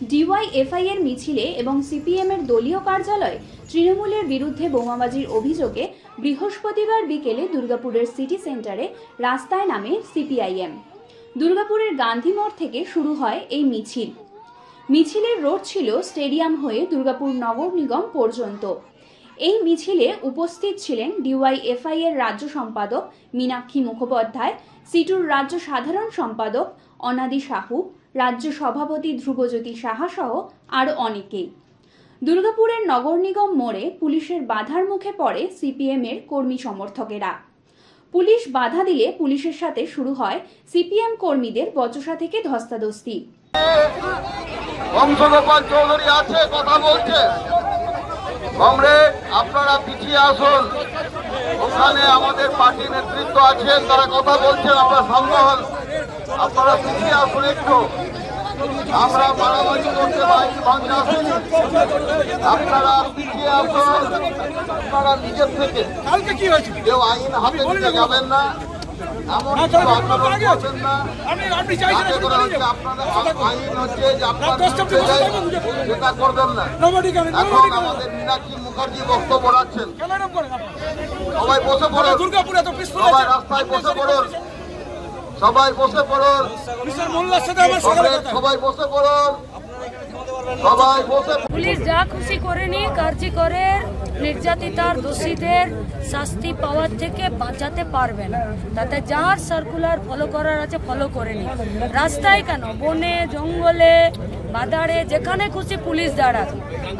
DYFI এর মিছিলে এবং সিপিএম এর দলীয় কার্যালয়ে তৃণমূলের বিরুদ্ধে বোমাবাজির অভিযোগে বৃহস্পতিবার বিকেলে দুর্গাপুরের সিটি সেন্টারে রাস্তায় নামে সিপিআইএম। দুর্গাপুরের গান্ধী মোড় থেকে শুরু হয় এই মিছিল। মিছিলের রোড ছিল স্টেডিয়াম হয়ে দুর্গাপুর নগর নিগম পর্যন্ত। এই মিছিলে উপস্থিত ছিলেন ডিওয়াইএফআই এর রাজ্য সম্পাদক মীনাক্ষী মুখোপাধ্যায়, সিটুর রাজ্য সাধারণ সম্পাদক অনাদি সাহু রাজ্য সভাপতি ধ্রুবজ্যোতি সাহা সহ আরও অনেকেই। দুর্গাপুরের নগর নিগম মোড়ে পুলিশের বাধার মুখে পড়ে সিপিএম এর কর্মী সমর্থকেরা। পুলিশ বাধা দিলে পুলিশের সাথে শুরু হয় সিপিএম কর্মীদের বচসা থেকে ধস্তাধস্তি। আপনারা পিছিয়ে আসুন। ওখানে আমাদের পার্টি নেতৃত্ব আছেন, তারা কথা বলছেন আপনারা পিছিয়ে আসুন একটু। আমরা মারামারি করতে ভাঙতে আসুন। আপনারা পিছিয়ে আসুন আপনারা নিজের থেকে। কেউ আইন হাতে নিতে যাবেন না। এমন কিছু আন্দোলন করবেন না। আপনি আপনি চাইছেন যাতে করে হচ্ছে আপনাদের আইন হচ্ছে যে আপনার সেটা করবেন না। এখন আমাদের মীনাক্ষী মুখার্জি বক্তব্য রাখছেন। সবাই বসে পিসফুল সবাই রাস্তায় বসে পড়ুন। সবাই বসে পড়ুন। সবাই বসে পড়ুন। সবাই বসে পুলিশ যা খুশি করেনি কার্যকরের নির্যাতিতার দোষীদের শাস্তি পাওয়ার থেকে বাঁচাতে পারবে না। তাতে যার সার্কুলার ফলো করার আছে ফলো করে করেনি রাস্তায় কেন? বনে, জঙ্গলে বাদারে যেখানে খুশি পুলিশ দাঁড়াক।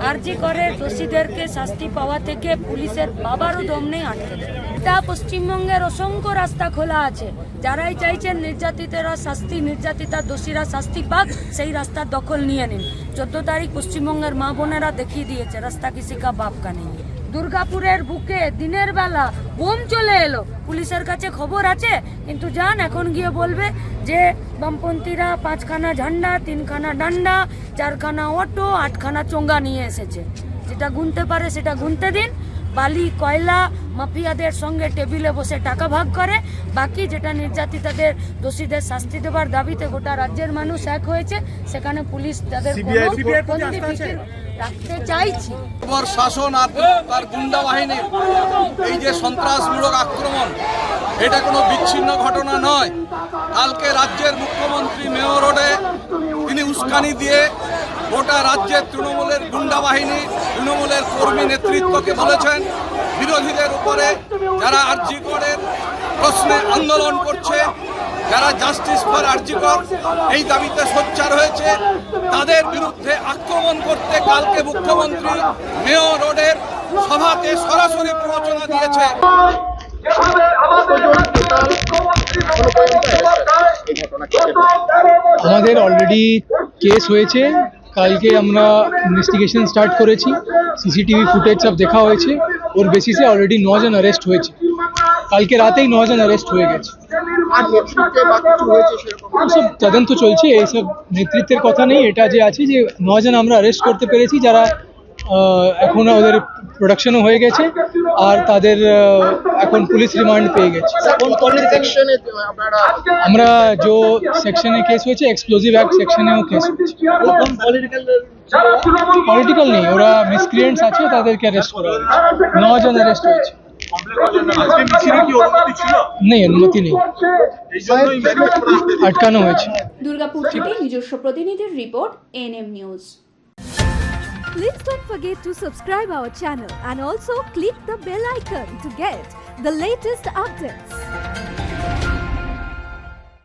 আরজি করে, দোষীদেরকে শাস্তি পাওয়া থেকে পুলিশের বাবারও দম নেই আটকে এটা পশ্চিমবঙ্গের অসংখ্য রাস্তা খোলা আছে। যারাই চাইছেন নির্যাতিতেরা শাস্তি নির্যাতিতা দোষীরা শাস্তি পাক, সেই রাস্তার দখল নিয়ে নিন। চোদ্দ তারিখ পশ্চিমবঙ্গের মা বোনেরা দেখিয়ে দিয়েছে, রাস্তা কিসি কা বাপ নেই। দুর্গাপুরের বুকে দিনের বেলা বোম চলে এলো। পুলিশের কাছে খবর আছে, কিন্তু যান, এখন গিয়ে বলবে যে বামপন্থীরা পাঁচখানা ঝান্ডা, তিনখানা ডান্ডা, চারখানা অটো, আটখানা চোঙ্গা নিয়ে এসেছে। যেটা গুনতে পারে সেটা গুনতে দিন। বালি কয়লা মাফিয়াদের সঙ্গে টেবিলে বসে টাকা ভাগ করে বাকি যেটা নির্যাতিতাদের দোষীদের শাস্তি দেবার দাবিতে গোটা রাজ্যের মানুষ এক হয়েছে সেখানে পুলিশ তাদের রাখতে চাইছি। শাসন আর তার গুন্ডা বাহিনীর এই যে সন্ত্রাসমূলক আক্রমণ এটা কোনো বিচ্ছিন্ন ঘটনা নয়। কালকে রাজ্যের মুখ্যমন্ত্রী মেয়র রোডে তিনি উস্কানি দিয়ে গোটা রাজ্যে তৃণমূলের গুন্ডা বাহিনী, তৃণমূলের কর্মী নেতৃত্বকে বলেছেন, বিরোধীদের উপরে যারা আর্জিকরের প্রশ্নে আন্দোলন করছে, যারা জাস্টিস ফর আর্জিকর এই দাবিতে সোচ্চার হয়েছে, তাদের বিরুদ্ধে আক্রমণ করতে কালকে মুখ্যমন্ত্রী মেয়র রোডের সভাতে সরাসরি প্ররোচনা দিয়েছে। আমাদের অলরেডি কেস হয়েছে। কালকে আমরা ইনভেস্টিগেশন স্টার্ট করেছি সিসিটিভি ফুটেজ সব দেখা হয়েছে ওর বেসিসে অলরেডি নজন অ্যারেস্ট হয়েছে। কালকে রাতেই নজন অ্যারেস্ট হয়ে গেছে। সব তদন্ত চলছে এইসব নেতৃত্বের কথা নেই এটা যে আছে যে নজন আমরা অ্যারেস্ট করতে পেরেছি যারা এখন ওদের প্রোডাকশনও হয়ে গেছে আর তাদের এখন পুলিশ রিমান্ড পেয়ে গেছে। আমরা যে সেকশনে কেস হয়েছে এক্সপ্লোজিভ অ্যাক্ট সেকশনেও কেস হয়েছে। পলিটিক্যাল নেই ওরা মিসক্রিয়েন্টস আছে তাদেরকে অ্যারেস্ট করা হয়েছে। নজন অ্যারেস্ট হয়েছে। নেই অনুমতি নেই। আটকানো হয়েছে। দুর্গাপুর থেকে নিজস্ব প্রতিনিধির report NM news Please don't forget to subscribe our channel and also click the bell icon to get the latest updates.